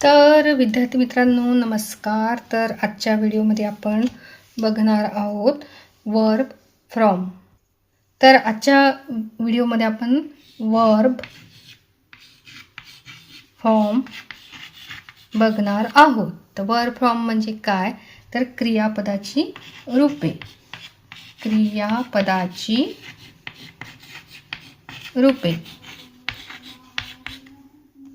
तर विद्यार्थी मित्रांनो नमस्कार. तर आजच्या व्हिडिओमध्ये आपण बघणार आहोत वर्ब फ्रॉम तर आजच्या व्हिडिओमध्ये आपण वर्ब फ्रॉम बघणार आहोत. तर वर्ब फ्रॉम म्हणजे काय? तर क्रियापदाची रूपे. क्रियापदाची रूपे.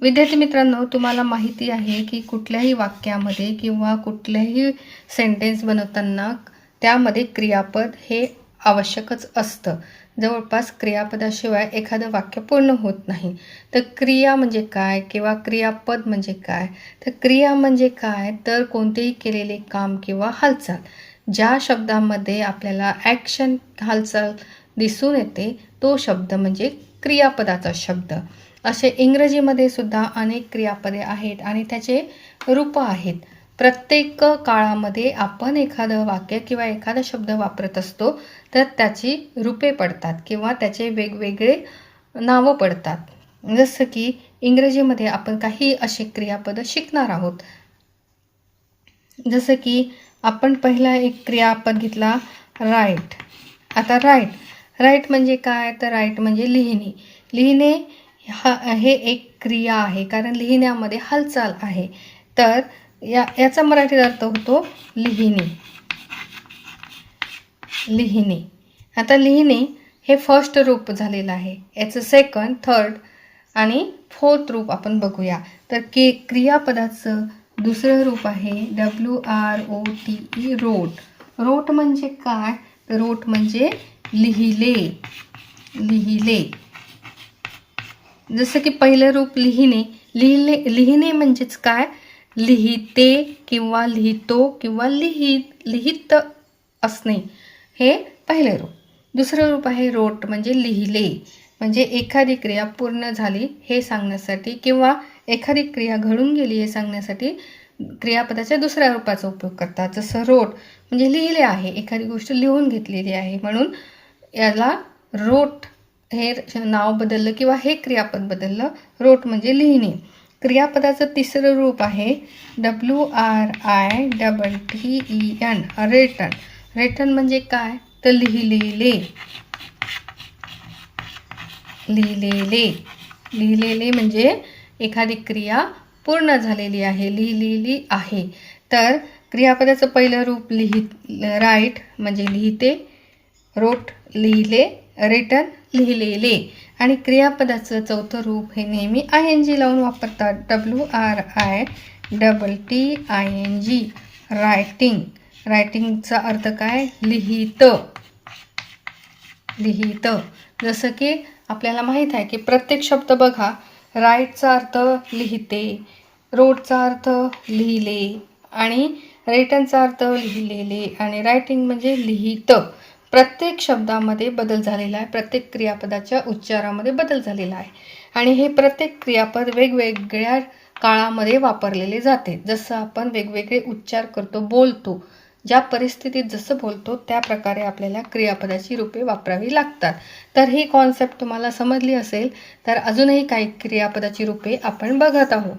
विद्यार्थी मित्रांनो तुम्हाला माहिती आहे की कुठल्याही वाक्यामध्ये किंवा कुठल्याही सेंटेन्स बनवताना त्यामध्ये क्रियापद हे आवश्यकच असतं. जवळपास क्रियापदाशिवाय एखादं वाक्य पूर्ण होत नाही. तर क्रिया म्हणजे काय किंवा क्रियापद म्हणजे काय? तर क्रिया म्हणजे काय? तर कोणतेही केलेले काम किंवा हालचाल. ज्या शब्दामध्ये आपल्याला ॲक्शन हालचाल दिसून येते तो शब्द म्हणजे क्रियापदाचा शब्द. असे इंग्रजीमध्ये सुद्धा अनेक क्रियापदे आहेत आणि त्याचे रूपं आहेत. प्रत्येक काळामध्ये आपण एखादं वाक्य किंवा एखादा शब्द वापरत असतो तर त्याची रूपे पडतात किंवा त्याचे वेगवेगळे नावं पडतात. जसं की इंग्रजीमध्ये आपण काही असे क्रियापदं शिकणार आहोत. जसं की आपण पहिला एक क्रियापद घेतला राईट आता राईट राईट म्हणजे काय? तर राईट म्हणजे लिहिणे. लिहिणे हा हे एक क्रिया आहे कारण लिहिण्यामध्ये हालचाल आहे. तर या याचा मराठीत अर्थ होतो लिहिणे. लिहिणे. आता लिहिणे हे फर्स्ट रूप झालेलं आहे. याचं सेकंड थर्ड आणि फोर्थ रूप आपण बघूया. तर के क्रियापदाचं दुसरं रूप आहे W R O T E wrote wrote म्हणजे काय? तर रोट म्हणजे लिहिले. लिहिले. जसं की पहिलं रूप लिहिणे. लिहिले लिहिणे म्हणजेच काय? लिहिते किंवा लिहितो किंवा लिहित लिहित असणे. हे पहिले रूप. दुसरं रूप आहे रोट म्हणजे लिहिले. म्हणजे एखादी क्रिया पूर्ण झाली हे सांगण्यासाठी किंवा एखादी क्रिया घडून गेली हे सांगण्यासाठी क्रियापदाच्या दुसऱ्या रूपाचा उपयोग करतात. जसं रोट म्हणजे लिहिले आहे. एखादी गोष्ट लिहून घेतलेली आहे म्हणून याला रोट हे नाव बदललं किंवा हे क्रियापद बदललं रोट म्हणजे लिहिणे. क्रियापदाचं तिसरं रूप आहे W R I double T E N written written म्हणजे काय? तर लिहिलेले. लिहिलेले. लिहिलेले म्हणजे एखादी क्रिया पूर्ण झालेली आहे लिहिलेली आहे. तर क्रियापदाचं पहिलं रूप लिहित राईट म्हणजे लिहिते रोट लिहिले रिटन लिहिलेले. आणि क्रियापदाचं चौथं रूप हे नेहमी आय एन जी लावून वापरतात. W R I double T I N G writing रायटिंगचा अर्थ काय? लिहित. लिहित. जसं की आपल्याला माहीत आहे की प्रत्येक शब्द बघा. राईटचा अर्थ लिहिते. रोडचा अर्थ लिहिले. आणि रिटनचा अर्थ लिहिलेले. आणि रायटिंग म्हणजे लिहित. प्रत्येक शब्दामध्ये बदल झालेला आहे. प्रत्येक क्रियापदाच्या उच्चारामध्ये बदल झालेला आहे. आणि हे प्रत्येक क्रियापद वेगवेगळ्या काळामध्ये वापरलेले जाते. जसं आपण वेगवेगळे उच्चार करतो बोलतो ज्या परिस्थितीत जसं बोलतो त्या प्रकारे आपल्याला क्रियापदाची रूपे वापरावी लागतात. तर ही कॉन्सेप्ट तुम्हाला समजली असेल तर अजूनही काही क्रियापदाची रूपे आपण बघत आहोत.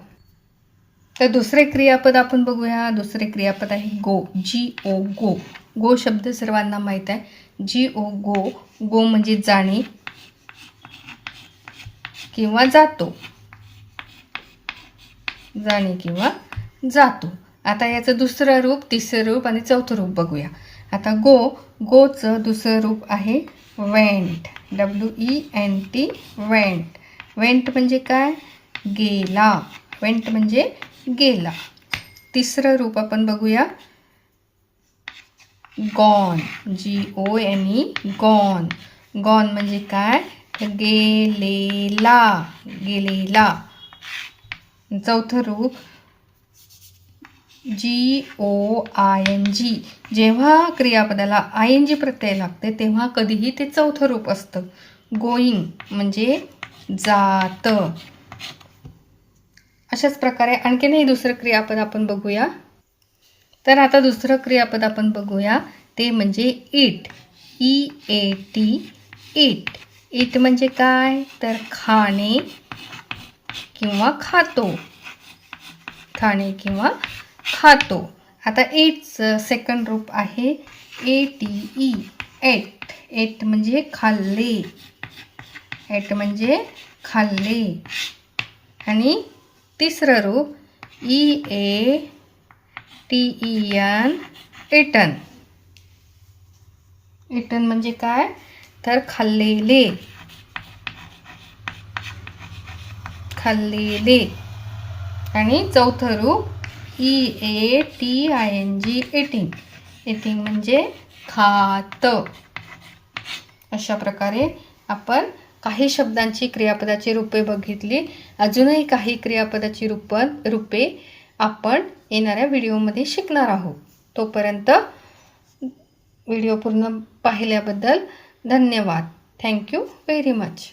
तर दुसरे क्रियापद आपण बघूया. दुसरे क्रियापद आहे गो जी ओ गो. गो शब्द सर्वांना माहीत आहे. जी ओ गो गो म्हणजे जाणे किंवा जातो. जाणे किंवा जातो. आता याचं दुसरं रूप तिसरं रूप आणि चौथं रूप बघूया. आता गो गोचं दुसरं रूप आहे went. W E N T went. Went म्हणजे काय? गेला. वेंट म्हणजे गेला. तिसरं रूप आपण बघूया. Gone G O N E gone. Gone म्हणजे काय? गेलेला गेलेला. चौथं रूप जी ओ आय एन जी जेव्हा क्रियापदाला आय एन जी प्रत्यय लागते तेव्हा कधीही ते चौथं रूप असतं. गोईंग म्हणजे जात. अशाच प्रकारे आणखीनही दुसरं क्रियापद आपण बघूया. तर आता दुसरं क्रियापद आपण बघूया. ते म्हणजे eat E A T eat eat म्हणजे काय? तर खाणे किंवा खातो. खाणे किंवा खातो. आता एटचं सेकंड रूप आहे A T E ate. Ate म्हणजे खाल्ले. एट म्हणजे खाल्ले. आणि तिसरं रूप E A E N eaten eaten म्हणजे काय? तर खाल्लेले. खाल्लेले. आणि चौथं रूप E A T I N G eating eating म्हणजे खात. अशा प्रकारे आपण काही शब्दांची क्रियापदाची रूपे बघितली. अजूनही काही क्रियापदाची रूप रूपे आपण येणाऱ्या व्हिडिओमध्ये शिकणार आहोत. तोपर्यंत व्हिडिओ पूर्ण पाहिल्याबद्दल धन्यवाद. Thank you very much